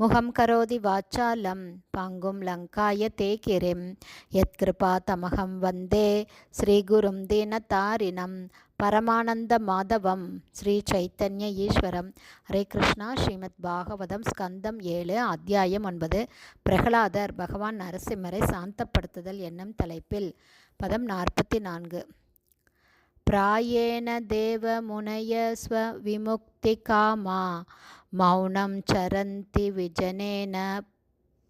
முகம் கரோதி வாச்சாலம் பங்கும் லங்காய தே கிரிம் யத்கிருபா தமகம் வந்தே ஸ்ரீகுரும் தீனதாரிணம் பரமானந்த மாதவம் ஸ்ரீ சைத்தன்ய ஈஸ்வரம். ஹரே கிருஷ்ணா ஸ்ரீமத் பாகவதம் ஸ்கந்தம் ஏழு அத்தியாயம் ஒன்பது. பிரகலாதர் பகவான் நரசிம்மரை சாந்தப்படுத்துதல் என்னும் தலைப்பில் பதம் நாற்பத்தி நான்கு. பிராயேண தேவ முனைய ஸ்வ விமுக்தி காமா मौनं चरन्ति विजनेन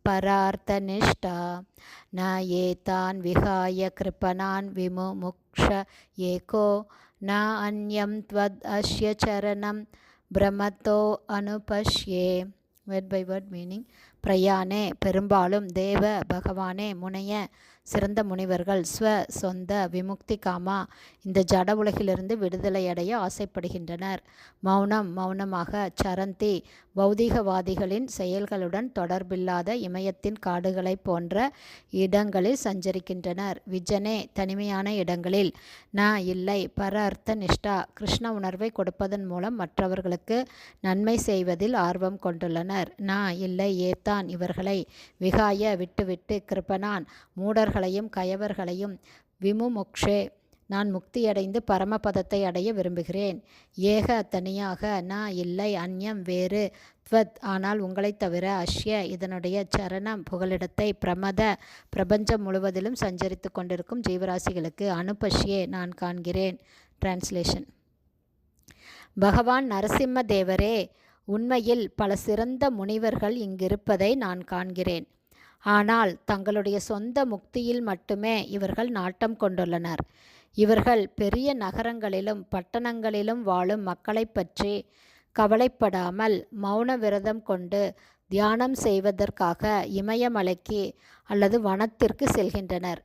परार्थनिष्ठा न एतान् विहाय कृपणान् विमुमुक्ष एको न अन्यं त्वद् अस्य चरणं பிரமத்தோ அனுபஷ்யே வேர்ட் பை வேர்ட் மீனிங் பிரயானே பெரும்பாலும் தேவ பகவானே முனைய சிறந்த முனிவர்கள் ஸ்வ சொந்த விமுக்தி காமா இந்த ஜட உலகிலிருந்து விடுதலையடைய ஆசைப்படுகின்றனர். மௌனம் மௌனமாக சரந்தி பௌதீகவாதிகளின் செயல்களுடன் தொடர்பில்லாத இமயத்தின் காடுகளை போன்ற இடங்களில் சஞ்சரிக்கின்றனர். விஜனே தனிமையான இடங்களில் நான் இல்லை. பர அர்த்த நிஷ்டா கிருஷ்ண உணர்வை கொடுப்பதன் மூலம் மற்றவர்களுக்கு நன்மை செய்வதில் ஆர்வம் கொண்டுள்ளனர். நான் இல்லை ஏத்தான் இவர்களை விகாய விட்டுவிட்டு கிருப்பனான். மூடர்கள் மூடர்களையும் கயவர்களையும் விமுமுக்ஷே நான் முக்தியடைந்து பரமபதத்தை அடைய விரும்புகிறேன். ஏக தனியாக நான் இல்லை அந்யம் வேறு. த்வத் ஆனால் உங்களைத் தவிர அஷ்ய இதனுடைய சரணம் புகலிடத்தை பிரமத பிரபஞ்சம் முழுவதிலும் சஞ்சரித்து கொண்டிருக்கும் ஜீவராசிகளுக்கு அனுபஷ்யே நான் காண்கிறேன். டிரான்ஸ்லேஷன் பகவான் நரசிம்ம தேவரே உண்மையில் பல சிறந்த முனிவர்கள் இங்கிருப்பதை நான் காண்கிறேன். ஆனால் தங்களுடைய சொந்த முக்தியில் மட்டுமே இவர்கள் நாட்டம் கொண்டுள்ளனர். இவர்கள் பெரிய நகரங்களிலும் பட்டணங்களிலும் வாழும் மக்களை பற்றி கவலைப்படாமல் மௌன விரதம் கொண்டு தியானம் செய்வதற்காக இமயமலைக்கு அல்லது வனத்திற்கு செல்கின்றனர்.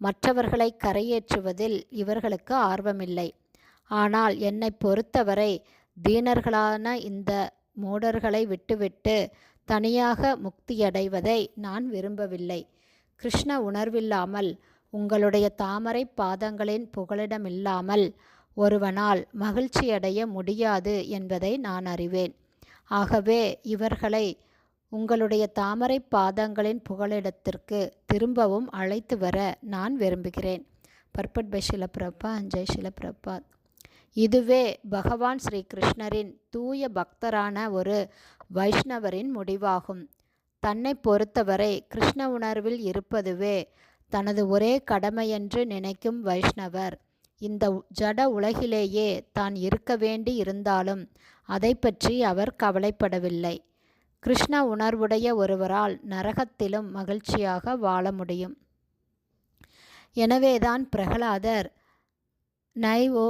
மற்றவர்களை கரையேற்றுவதில் இவர்களுக்கு ஆர்வமில்லை. ஆனால் என்னை பொறுத்தவரை தீனர்களான இந்த மூடர்களை விட்டுவிட்டு தனியாக முக்தியடைவதை நான் விரும்பவில்லை. கிருஷ்ண உணர்வில்லாமல் உங்களுடைய தாமரை பாதங்களின் புகலிடமில்லாமல் ஒருவனால் மகிழ்ச்சியடைய முடியாது என்பதை நான் அறிவேன். ஆகவே இவர்களை உங்களுடைய தாமரை பாதங்களின் புகலிடத்திற்கு திரும்பவும் அழைத்து வர நான் விரும்புகிறேன். பர்பட் பை ஷிலப்ரப்பா அஞ்சய் ஷிலப்பிரபாத் இதுவே பகவான் ஸ்ரீ கிருஷ்ணரின் தூய பக்தரான ஒரு வைஷ்ணவரின் முடிவாகும். தன்னை பொறுத்தவரை கிருஷ்ண உணர்வில் இருப்பதுவே தனது ஒரே கடமையென்று நினைக்கும் வைஷ்ணவர். இந்த ஜட உலகிலேயே தான் இருக்க வேண்டி இருந்தாலும் அதை பற்றி அவர் கவலைப்படவில்லை. கிருஷ்ண உணர்வுடைய ஒருவரால் நரகத்திலும் மகிழ்ச்சியாக வாழ முடியும். எனவேதான் பிரகலாதர் நைவோ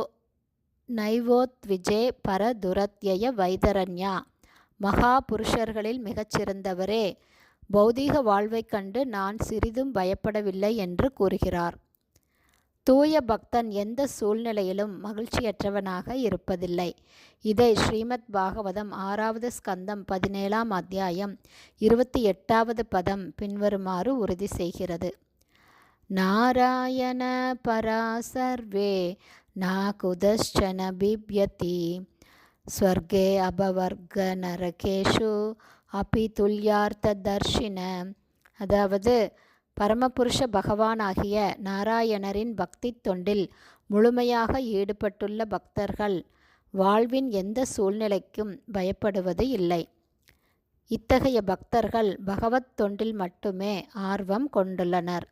நைவோத்விஜே பரதுரத்யய வைதரண்யா. மகா புருஷர்களில் மிகச்சிறந்தவரே. பௌதீக வாழ்வைக் கண்டு நான் சிறிதும் பயப்படவில்லை என்று கூறுகிறார். தூய பக்தன் எந்த சூழ்நிலையிலும் மகிழ்ச்சியற்றவனாக இருப்பதில்லை. இதை ஸ்ரீமத் பாகவதம் ஆறாவது ஸ்கந்தம் பதினேழாம் அத்தியாயம் இருபத்தி எட்டாவது பதம் பின்வருமாறு உறுதி செய்கிறது. நாராயண பராசர்வே न कुतश्चन बिभ्यति। स्वर्गे அபவர்க்க அபி துல்யார்த்த தர்ஷின அதாவது பரமபுருஷ பகவானாகிய நாராயணரின் பக்தி தொண்டில் முழுமையாக ஈடுபட்டுள்ள பக்தர்கள் வாழ்வின் எந்த சூழ்நிலைக்கும் பயப்படுவது இல்லை. இத்தகைய பக்தர்கள் பகவத் தொண்டில் மட்டுமே ஆர்வம் கொண்டுள்ளனர்.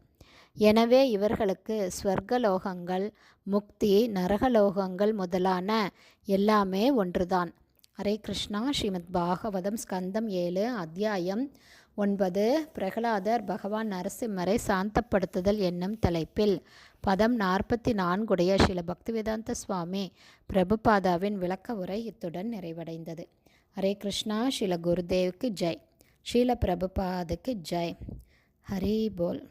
எனவே இவர்களுக்கு ஸ்வர்கலோகங்கள் முக்தி நரகலோகங்கள் முதலான எல்லாமே ஒன்றுதான். ஹரே கிருஷ்ணா. ஸ்ரீமத் பாகவதம் ஸ்கந்தம் ஏழு அத்தியாயம் ஒன்பது. பிரகலாதர் பகவான் நரசிம்மரை சாந்தப்படுத்துதல் என்னும் தலைப்பில் பதம் நாற்பத்தி நான்குடைய ஸ்ரீல பக்திவேதாந்த சுவாமி பிரபுபாதாவின் விளக்க உரை இத்துடன் நிறைவடைந்தது. ஹரே கிருஷ்ணா. ஸ்ரீல குருதேவுக்கு ஜெய். ஸ்ரீல பிரபுபாதுக்கு ஜெய். ஹரி போல்.